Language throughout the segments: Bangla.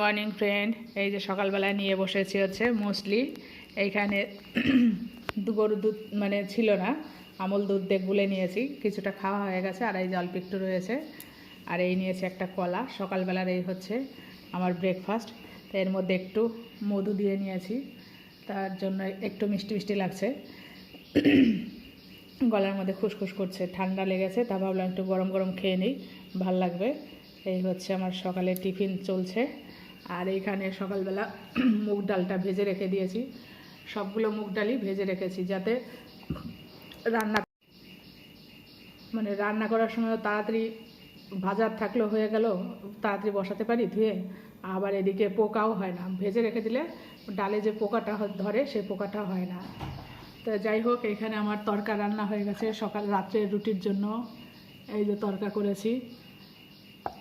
মর্নিং ফ্রেন্ড এই যে সকালবেলায় নিয়ে বসেছি হচ্ছে মোস্টলি এইখানে গরু দুধ মানে ছিল না, আমল দুধ দেখ গুলে নিয়েছি। কিছুটা খাওয়া হয়ে গেছে আর এই যে অল্প একটু রয়েছে। আর এই নিয়েছি একটা কলা। সকালবেলার এই হচ্ছে আমার ব্রেকফাস্ট তো এর মধ্যে একটু মধু দিয়ে নিয়েছি। তার জন্য একটু মিষ্টি মিষ্টি লাগছে। গলার মধ্যে খুসখুস করছে, ঠান্ডা লেগেছে। তা ভাবলাম একটু গরম গরম খেয়ে নিই, ভালো লাগবে। এই হচ্ছে আমার সকালে টিফিন চলছে। আর এইখানে সকালবেলা মুগ ডালটা ভেজে রেখে দিয়েছি। সবগুলো মুগ ডালই ভেজে রেখেছি যাতে রান্না মানে রান্না করার সময় তাড়াতাড়ি ভাজার থাকলেও হয়ে গেল, তাড়াতাড়ি বসাতে পারি ধুয়ে। আবার এদিকে পোকাও হয় না। ভেজে রেখে দিলে ডালে যে পোকাটা ধরে সেই পোকাটা হয় না। তো যাই হোক, এখানে আমার তরকা রান্না হয়ে গেছে সকাল রাত্রের রুটির জন্য। এই যে তরকা করেছি।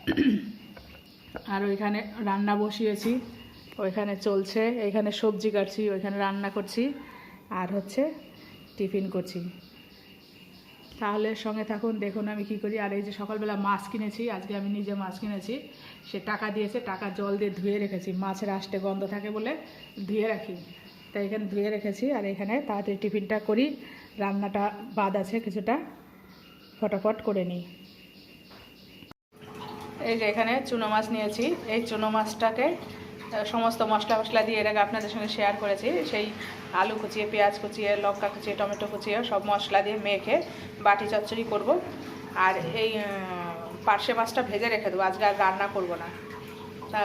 আর ওইখানে রান্না বসিয়েছি, ওইখানে চলছে এখানে সবজি কাটছি, ওইখানে রান্না করছি, আর হচ্ছে টিফিন করছি। তাহলে সঙ্গে থাকুন, দেখুন আমি কি করি। আর এই যে সকালবেলা মাছ কিনেছি, আজকে আমি নিজে মাছ কিনেছি, সে টাকা দিয়েছে, টাকা জল দিয়ে ধুয়ে রেখেছি। মাছের আষ্টে গন্ধ থাকে বলে ধুয়ে রাখি। তাই এখানে ধুয়ে রেখেছি, আর এখানে তাড়াতাড়ি টিফিনটা করি, রান্নাটা বাদ আছে কিছুটা, ফটাফট করে নিই। এই যে এখানে চুনো মাছ নিয়েছি। এই চুনো মাছটাকে সমস্ত মশলা মশলা দিয়ে এটাকে আপনাদের সঙ্গে শেয়ার করেছি। সেই আলু কুচিয়ে, পেঁয়াজ কুচিয়ে, লঙ্কা কুচিয়ে, টমেটো কুচিয়ে সব মশলা দিয়ে মেখে বাটি চচ্চড়ি করব। আর এই পার্শে মাছটা ভেজে রেখে দেবো। আজকে আর রান্না করব না। তা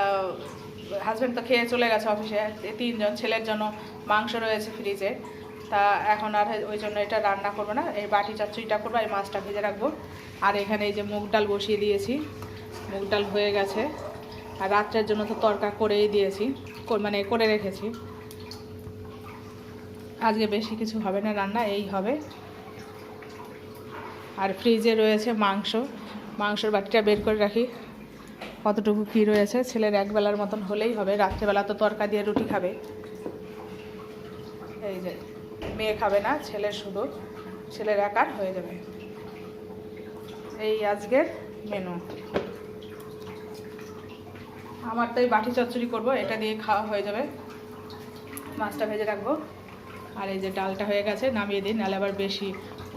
হাজব্যান্ড তো খেয়ে চলে গেছে অফিসে তিনজন ছেলের জন্য মাংস রয়েছে ফ্রিজে তা, এখন আর ওই জন্য এটা রান্না করব না। এই বাটি চচ্চড়িটা করব এই মাছটা ভেজে রাখব। আর এখানে এই যে মুগ ডাল বসিয়ে দিয়েছি। মুগ ডাল হয়ে গেছে। আর রাত্রের জন্য তো তরকা করেই দিয়েছি মানে করে রেখেছি। আজকে বেশি কিছু হবে না রান্না, এই হবে। আর ফ্রিজে রয়েছে মাংস। মাংসের বাটিটা বের করে রাখি। কতটুকু কী রয়েছে? ছেলের একবেলার মতন হলেই হবে। রাত্রেবেলা তো তরকা দিয়ে রুটি খাবে। এই যে, মেয়ে খাবে না ছেলের শুধু। ছেলের একার হয়ে যাবে। এই আজকের মেনু আমার তো এই বাটি চচ্চড়ি করব, এটা দিয়ে খাওয়া হয়ে যাবে। মাছটা ভেজে রাখব। আর এই যে ডালটা হয়ে গেছে, নামিয়ে দিন নাহলে আবার বেশি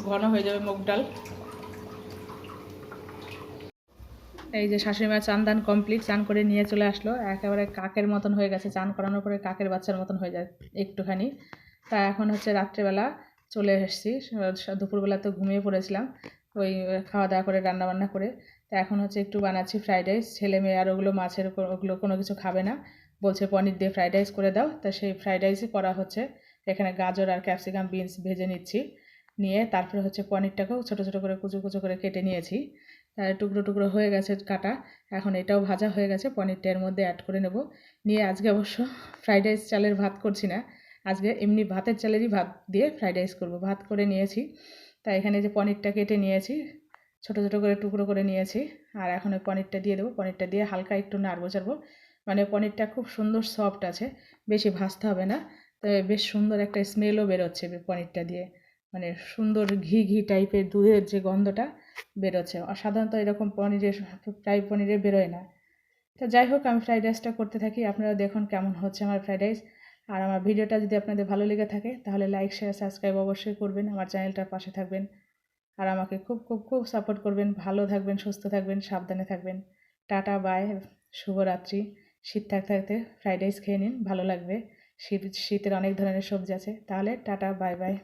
ঘন হয়ে যাবে মুগ ডাল। এই যে শাশুড়ি মা চান দান কমপ্লিট, চান করে নিয়ে চলে আসলো। একেবারে কাকের মতন হয়ে গেছে, চান করানোর পরে কাকের বাচ্চার মতন হয়ে যায় একটুখানি। তা এখন হচ্ছে রাত্রেবেলা চলে এসেছি। দুপুরবেলা তো ঘুমিয়ে পড়েছিলাম। ওই খাওয়া দাওয়া করে রান্না বান্না করে। তা এখন হচ্ছে একটু বানাচ্ছি ফ্রাইড রাইস ছেলে মেয়ে আর ওগুলো মাছের ওগুলো কোনো কিছু খাবে না। বলছে, পনির দিয়ে ফ্রাইড রাইস করে দাও। তা সেই ফ্রাইড রাইসই করা হচ্ছে। এখানে গাজর আর ক্যাপসিকাম বিনস ভেজে নিচ্ছি। নিয়ে তারপরে হচ্ছে পনিরটাকেও ছোটো ছোটো করে কুচো কুচো করে কেটে নিয়েছি। টুকরো টুকরো হয়ে গেছে কাটা। এখন এটাও ভাজা হয়ে গেছে। পনিরটা এর মধ্যে অ্যাড করে নেব। নিয়ে আজকে অবশ্য ফ্রাইড রাইস চালের ভাত করছি না। আজকে এমনি ভাতের চালেরই ভাত দিয়ে ফ্রাইড রাইস করব। ভাত করে নিয়েছি। তা এখানে যে পনিরটা কেটে নিয়েছি ছোটো ছোটো করে টুকরো করে নিয়েছি। আর এখন ওই পনিরটা দিয়ে দেবো। পনিরটা দিয়ে হালকা একটু নাড়বো, চাড়বো। মানে পনিরটা খুব সুন্দর সফট আছে, বেশি ভাজতে হবে না। তবে বেশ সুন্দর একটা স্মেলও বেরোচ্ছে পনিরটা দিয়ে। মানে সুন্দর ঘি ঘি টাইপের দুধের যে গন্ধটা বেরোচ্ছে। আর সাধারণত এরকম পনিরের ফ্রাই পনিরে বেরোয় না। তো যাই হোক, আমি ফ্রাইড রাইসটা করতে থাকি। আপনারা দেখুন কেমন হচ্ছে আমার ফ্রাইড রাইস আর আমার ভিডিওটা যদি আপনাদের ভালো লেগে থাকে, তাহলে লাইক শেয়ার সাবস্ক্রাইব অবশ্যই করবেন। আমার চ্যানেলটার পাশে থাকবেন। আর আমাকে খুব খুব খুব সাপোর্ট করবেন। ভালো থাকবেন, সুস্থ থাকবেন, সাবধানে থাকবেন। টাটা বাই শুভরাত্রি। শীত থাকতে থাকতে ফ্রাইড রাইস খেয়ে নিন, ভালো লাগবে। শীত, শীতের অনেক ধরনের সবজি আছে। তাহলে টাটা বাই বাই